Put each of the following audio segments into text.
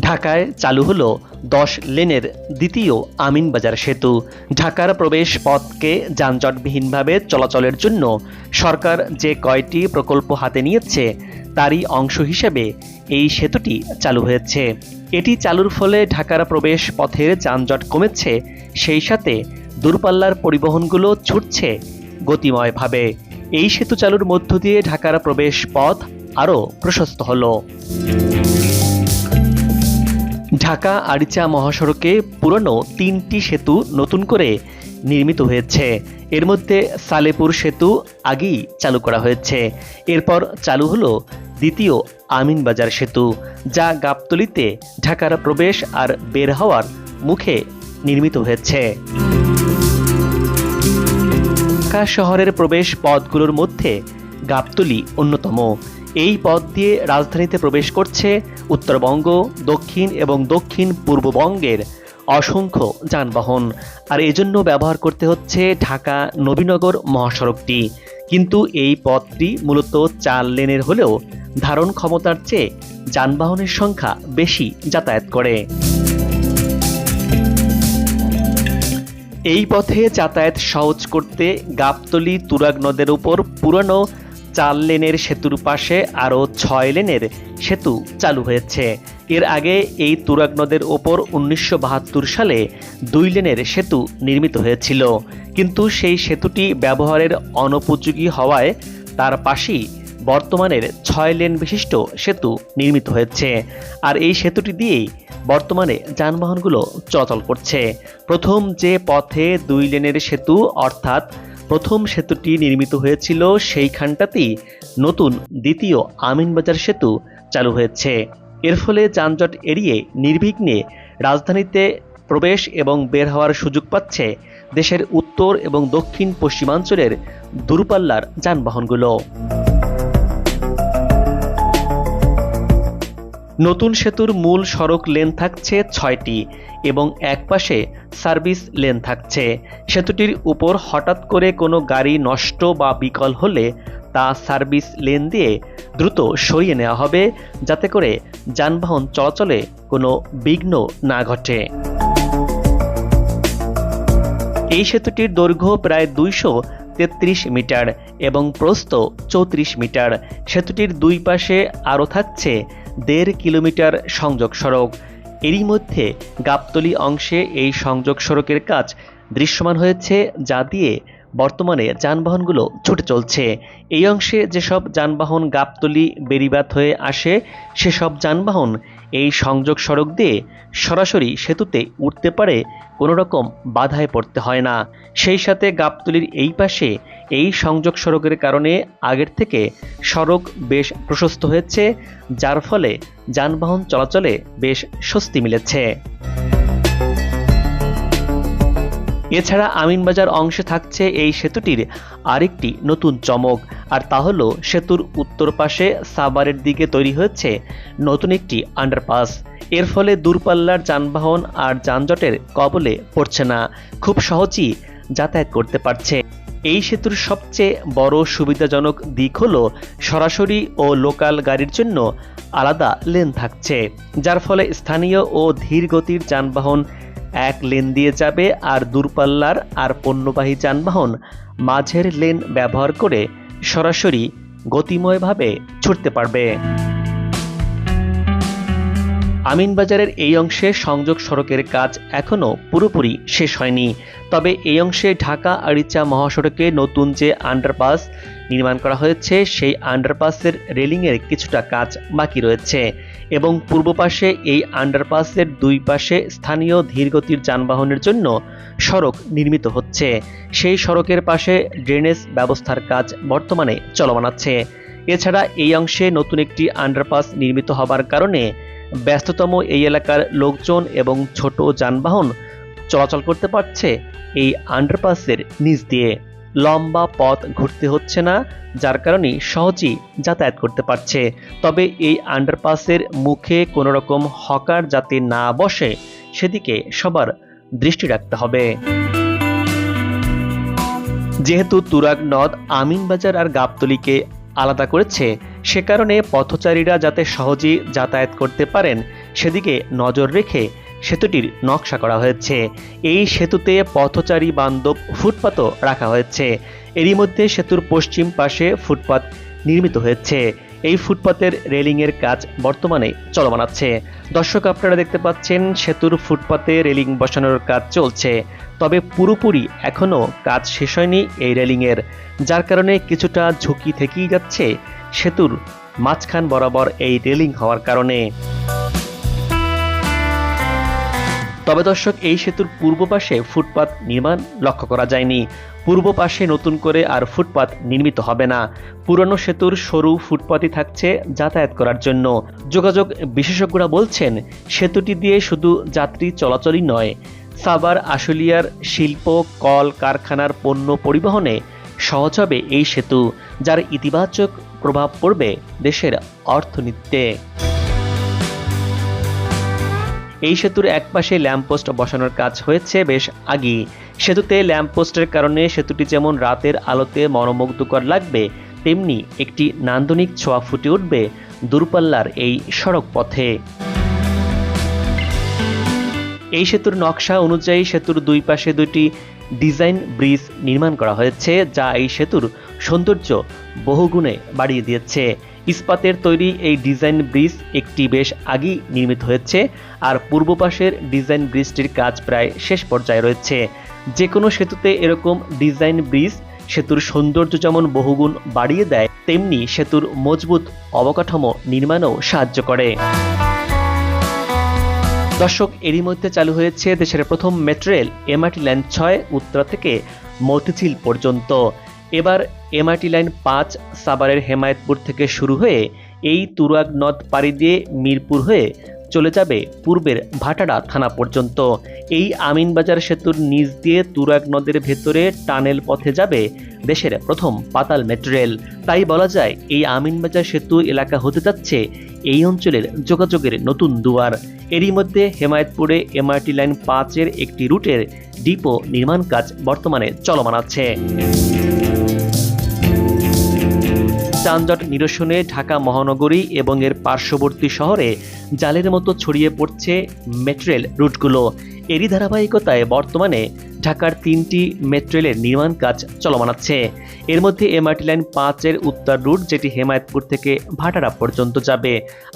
ঢাকায় চালু হলো দশ লেনের দ্বিতীয় আমিনবাজার সেতু। ঢাকার প্রবেশ পথকে যানজটবিহীনভাবে চলাচলের জন্য সরকার যে কয়টি প্রকল্প হাতে নিয়েছে, তারই অংশ হিসেবে এই সেতুটি চালু হয়েছে। এটি চালুর ফলে ঢাকার প্রবেশ পথের যানজট কমেছে, সেই সাথে দূরপাল্লার পরিবহনগুলো ছুটছে গতিময়ভাবে। এই সেতু চালুর মধ্য দিয়ে ঢাকার প্রবেশ পথ আরও প্রশস্ত হলো। ঢাকা আরিচা মহাসড়কে পুরনো তিনটি সেতু নতুন করে নির্মিত হয়েছে। এর মধ্যে সালেপুর সেতু আগেই চালু করা হয়েছে। এরপর চালু হলো দ্বিতীয় আমিনবাজার সেতু, যা গাবতলিতে ঢাকার প্রবেশ আর বের হওয়ার মুখে নির্মিত হয়েছে। ঢাকা শহরের প্রবেশ পথগুলোর মধ্যে গাবতলী অন্যতম। এই পথ দিয়ে রাজধানীতে প্রবেশ করছে উত্তরবঙ্গ, দক্ষিণ এবং দক্ষিণ পূর্ববঙ্গের অসংখ্য যানবাহন। আর এজন্য ব্যবহার করতে হচ্ছে ঢাকা নবীনগর মহাসড়কটি। কিন্তু এই পথটি মূলত চার লেনের হলেও ধারণ ক্ষমতার চেয়ে যানবাহনের সংখ্যা বেশি যাতায়াত করে। এই পথে যাতায়াত সহজ করতে গাবতলী তুরাগ নদের উপর পুরনো চার লেনের সেতুর পাশে আরও ছয় লেনের সেতু চালু হয়েছে। এর আগে এই তুরাগ নদের ওপর উনিশশো বাহাত্তর সালে দুই লেনের সেতু নির্মিত হয়েছিল। কিন্তু সেই সেতুটি ব্যবহারের অনুপযোগী হওয়ায় তার পাশেই বর্তমানের ছয় লেন বিশিষ্ট সেতু নির্মিত হয়েছে। আর এই সেতুটি দিয়েই বর্তমানে যানবাহনগুলো চলাচল করছে। প্রথম যে পথে দুই লেনের সেতু, অর্থাৎ প্রথম সেতুটি নির্মিত হয়েছিল সেইখানটাতেই নতুন দ্বিতীয় আমিনবাজার সেতু চালু হয়েছে। এর ফলে যানজট এড়িয়ে নির্বিঘ্নে রাজধানীতে প্রবেশ এবং বের হওয়ার সুযোগ পাচ্ছে দেশের উত্তর এবং দক্ষিণ পশ্চিমাঞ্চলের দূরপাল্লার যানবাহনগুলো। নতুন সেতুর মূল সড়ক লেন থাকছে ছয়টি এবং একপাশে সার্ভিস লেন থাকছে। সেতুটির উপর হঠাৎ করে কোনো গাড়ি নষ্ট বা বিকল হলে তা সার্ভিস লেন দিয়ে দ্রুত সরিয়ে নেওয়া হবে, যাতে করে যানবাহন চলাচলে কোনো বিঘ্ন না ঘটে। এই সেতুটির দৈর্ঘ্য প্রায় দুইশো তেত্রিশ মিটার এবং প্রস্থ চৌত্রিশ মিটার। সেতুটির দুই পাশে আরও থাকছে দেড় কিলোমিটার সংযোগ সড়ক। এরই মধ্যে গাবতলি অংশে এই সংযোগ সড়কের কাজ দৃশ্যমান হয়েছে, যা দিয়ে বর্তমানে যানবাহনগুলো ছুটে চলছে। এই অংশে যেসব যানবাহন গাবতলি বেরিবাত হয়ে আসে, সেসব যানবাহন এই সংযোগ সড়ক দিয়ে সরাসরি সেতুতে উঠতে পারে কোনো রকম বাধায় পড়তে হয় না। সেই সাথে গাবতলির এই পাশে এই সংযোগ সড়কের কারণে আগের থেকে সড়ক বেশ প্রশস্ত হয়েছে, যার ফলে যানবাহন চলাচলে বেশ স্বস্তি মিলেছে। এছাড়া আমিনবাজার অংশে থাকছে এই সেতুটির আরেকটি নতুন চমক, আর তা হলো সেতুর উত্তর পাশে সাভারের দিকে তৈরি হয়েছে নতুন একটি আন্ডারপাস এর ফলে দূরপাল্লার যানবাহন আর যানজটের কবলে পড়ছে না, খুব সহজেই যাতায়াত করতে পারছে। এই সেতুর সবচেয়ে বড় সুবিধাজনক দিক হলো সরাসরি ও লোকাল গাড়ির জন্য আলাদা লেন থাকছে, যার ফলে স্থানীয় ও ধীর গতির যানবাহন এক লেন দিয়ে যাবে আর দূরপাল্লার আর পণ্যবাহী যানবাহন মাঝের লেন ব্যবহার করে সরাসরি গতিময়ভাবে ছুটতে পারবে। আমিনবাজারের এই অংশে সংযোগ সড়কের কাজ এখনও পুরোপুরি শেষ হয়নি। তবে এই অংশে ঢাকা আরিচা মহাসড়কে নতুন যে আন্ডারপাস নির্মাণ করা হয়েছে, সেই আন্ডারপাসের রেলিংয়ের কিছুটা কাজ বাকি রয়েছে এবং পূর্ব পাশে এই আন্ডারপাসের দুই পাশে স্থানীয় ধীরগতির যানবাহনের জন্য সড়ক নির্মিত হচ্ছে। সেই সড়কের পাশে ড্রেনেজ ব্যবস্থার কাজ বর্তমানে চলমান আছে। এছাড়া এই অংশে নতুন একটি আন্ডারপাস নির্মিত হবার কারণে ব্যস্ততম এই এলাকার লোকজন এবং ছোট যানবাহন চলাচল করতে পারছে এই আন্ডারপাসের নিচ দিয়ে। লম্বা পথ ঘুরতে হচ্ছে না, যার কারণে সহজেই যাতায়াত করতে পারছে। তবে এই আন্ডারপাসের মুখে কোনো রকম হকার যাতে না বসে, সেদিকে সবার দৃষ্টি রাখতে হবে। যেহেতু তুরাগ নদ আমিনবাজার আর গাবতলিকে আলাদা করেছে সে কারণে পথচারীরা যাতে সহজেই যাতায়াত করতে পারেন, সেদিকে নজর রেখে সেতুটির নকশা করা হয়েছে। এই সেতুতে পথচারী বান্ধব ফুটপাতও রাখা হয়েছে। এরই মধ্যে সেতুর পশ্চিম পাশে ফুটপাত নির্মিত হয়েছে। এই ফুটপাতের রেলিংয়ের কাজ বর্তমানে চলমান আছে। দর্শক, আপনারা দেখতে পাচ্ছেন, সেতুর ফুটপাতে রেলিং বসানোর কাজ চলছে। তবে পুরোপুরি এখনও কাজ শেষ হয়নি এই রেলিংয়ের। যার কারণে কিছুটা ঝুঁকি থেকেই যাচ্ছে সেতুর মাঝখান বরাবর এই রেলিং হওয়ার কারণে। তবে দর্শক, এই সেতুর পূর্ব পাশে ফুটপাত নির্মাণ লক্ষ্য করা যায়নি। পূর্ব পাশে নতুন করে আর ফুটপাত নির্মিত হবে না। পুরনো সেতুর সরু ফুটপাতই থাকছে যাতায়াত করার জন্য। যোগাযোগ বিশেষজ্ঞরা বলছেন, সেতুটি দিয়ে শুধু যাত্রী চলাচলই নয় সাবার আশুলিয়ার শিল্প, কল, কারখানার পণ্য পরিবহনে সহজ হবে এই সেতু, যার ইতিবাচক প্রভাব পড়বে দেশের অর্থনীতিতে। এই সেতুর একপাশে ল্যাম্পপোস্ট বসানোর কাজ হয়েছে বেশ আগেই। সেতুতে ল্যাম্পপোস্টের কারণে সেতুটি যেমন রাতের আলোতে মনোমুগ্ধকর লাগবে, তেমনি একটি নান্দনিক ছোঁয়া ফুটে উঠবে দূরপাল্লার এই সড়ক পথে এই সেতুর নকশা অনুযায়ী সেতুর দুই পাশে দুটি ডিজাইন ব্রিজ নির্মাণ করা হয়েছে, যা এই সেতুর সৌন্দর্য বহুগুণে বাড়িয়ে দিয়েছে। ইস্পাতের তৈরি এই ডিজাইন ব্রিজ একটি বেশ আগেই নির্মিত হয়েছে আর পূর্ব পাশের ডিজাইন ব্রিজটির কাজ প্রায় শেষ পর্যায়ে রয়েছে। যে কোনো সেতুতে এরকম ডিজাইন ব্রিজ সেতুর সৌন্দর্য যেমন বহুগুণ বাড়িয়ে দেয়, তেমনি সেতুর মজবুত অবকাঠামো নির্মাণেও সাহায্য করে। দর্শক, এরই মধ্যে চালু হয়েছে দেশের প্রথম মেট্রেল রেল, এমআরটি লাইন ছয়, উত্তরা থেকে মতিঝিল পর্যন্ত। এবার এমআরটি লাইন পাঁচ সাভারের হেমায়তপুর থেকে শুরু হয়ে এই তুরাগ নদ পাড়ি দিয়ে মিরপুর হয়ে চলে যাবে পূর্বের ভাটাড়া থানা পর্যন্ত। এই আমিনবাজার সেতুর নিচ দিয়ে তুরাগ নদের ভেতরে টানেল পথে যাবে দেশের প্রথম পাতাল মেট্রো তাই বলা যায়, এই আমিনবাজার সেতু এলাকা হতে যাচ্ছে এই অঞ্চলের যোগাযোগের নতুন দুয়ার। এরই মধ্যে হেমায়তপুরে এমআরটি লাইন পাঁচের একটি রুটের ডিপো নির্মাণ কাজ বর্তমানে চলমান আছে। যানজট নিরসনে ঢাকা মহানগরী এবং এর পার্শ্ববর্তী শহরে জালের মতো ছড়িয়ে পড়ছে মেট্রেল রুটগুলো। এরই ধারাবাহিকতায় বর্তমানে ঢাকার তিনটি মেট্রেলের নির্মাণ কাজ চলমান আছে। এর মধ্যে এমআরটি লাইন পাঁচের উত্তর রুট, যেটি হেমায়তপুর থেকে ভাটারা পর্যন্ত যাবে,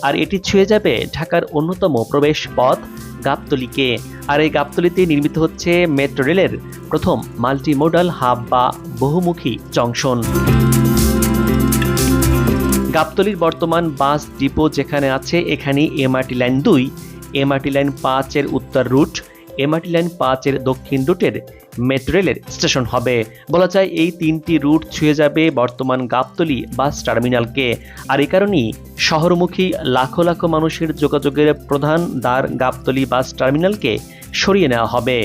আর এটি ছুঁয়ে যাবে ঢাকার অন্যতম প্রবেশ পথ গাবতলিকে। আর এই গাবতলিতে নির্মিত হচ্ছে মেট্রো রেলের প্রথম মাল্টিমোডাল হাব বা বহুমুখী জংশন। গাবতলির বর্তমান বাস ডিপো যেখানে আছে, এখানেই এমআরটি লাইন দুই এমআরটি লাইন পাঁচের উত্তর রুট এমআরটি লাইন পাঁচের দক্ষিণ রুটের মেট্রো রেলের স্টেশন হবে। বলা যায় এই তিনটি রুট ছুঁয়ে যাবে বর্তমান গাবতলি বাস টার্মিনালকে। আর এই কারণেই শহরমুখী লাখো লাখো মানুষের যোগাযোগের প্রধান দ্বার গাবতলি বাস টার্মিনালকে সরিয়ে নেওয়া হবে।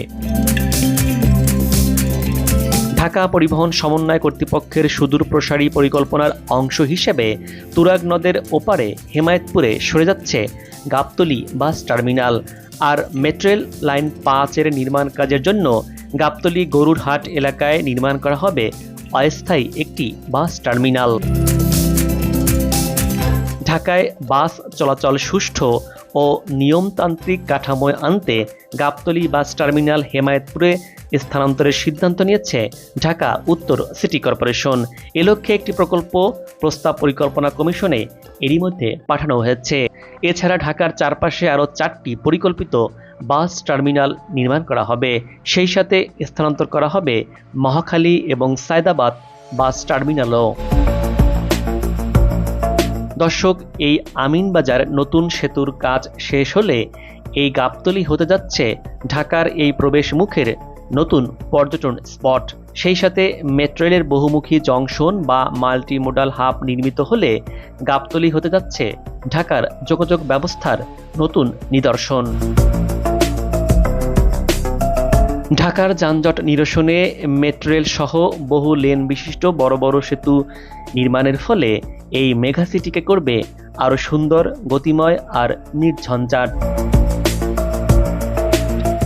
ঢাকা পরিবহন সমন্বয় কর্তৃপক্ষের সুদূর প্রসারী পরিকল্পনার অংশ হিসেবে তুরাগ নদের ওপারে হেমায়তপুরে সরে যাচ্ছে গাবতলি বাস টার্মিনাল আর মেট্রেল লাইন পাঁচের নির্মাণ কাজের জন্য গাবতলি গরুরহাট এলাকায় নির্মাণ করা হবে অস্থায়ী একটি বাস টার্মিনাল। ঢাকায় বাস চলাচল সুষ্ঠু ও নিয়মতান্ত্রিক কাঠামোয় আনতে গাবতলী বাস টার্মিনাল হেমায়তপুরে স্থানান্তরের সিদ্ধান্ত নিয়েছে ঢাকা উত্তর সিটি কর্পোরেশন। এ লক্ষ্যে একটি প্রকল্প প্রস্তাব পরিকল্পনা কমিশনে এরই মধ্যে পাঠানো হয়েছে। এছাড়া ঢাকার চারপাশে আরও চারটি পরিকল্পিত বাস টার্মিনাল নির্মাণ করা হবে। সেই সাথে স্থানান্তর করা হবে মহাখালী এবং সায়দাবাদ বাস টার্মিনালও। দর্শক, এই আমিনবাজার নতুন সেতুর কাজ শেষ হলে এই গাবতলি হতে যাচ্ছে ঢাকার এই প্রবেশ মুখের নতুন পর্যটন স্পট। সেই সাথে মেট্রো রেলের বহুমুখী জংশন বা মাল্টি মোডাল হাব নির্মিত হলে গাবতলি হতে যাচ্ছে ঢাকার যোগাযোগ ব্যবস্থার নতুন নিদর্শন। ঢাকার যানজট নিরসনে মেট্রো রেল সহ বহু লেন বিশিষ্ট বড় বড় সেতু নির্মাণের ফলে এই মেগা সিটিকে করবে আরও সুন্দর, গতিময় আর নির্ঝঞ্ঝাট।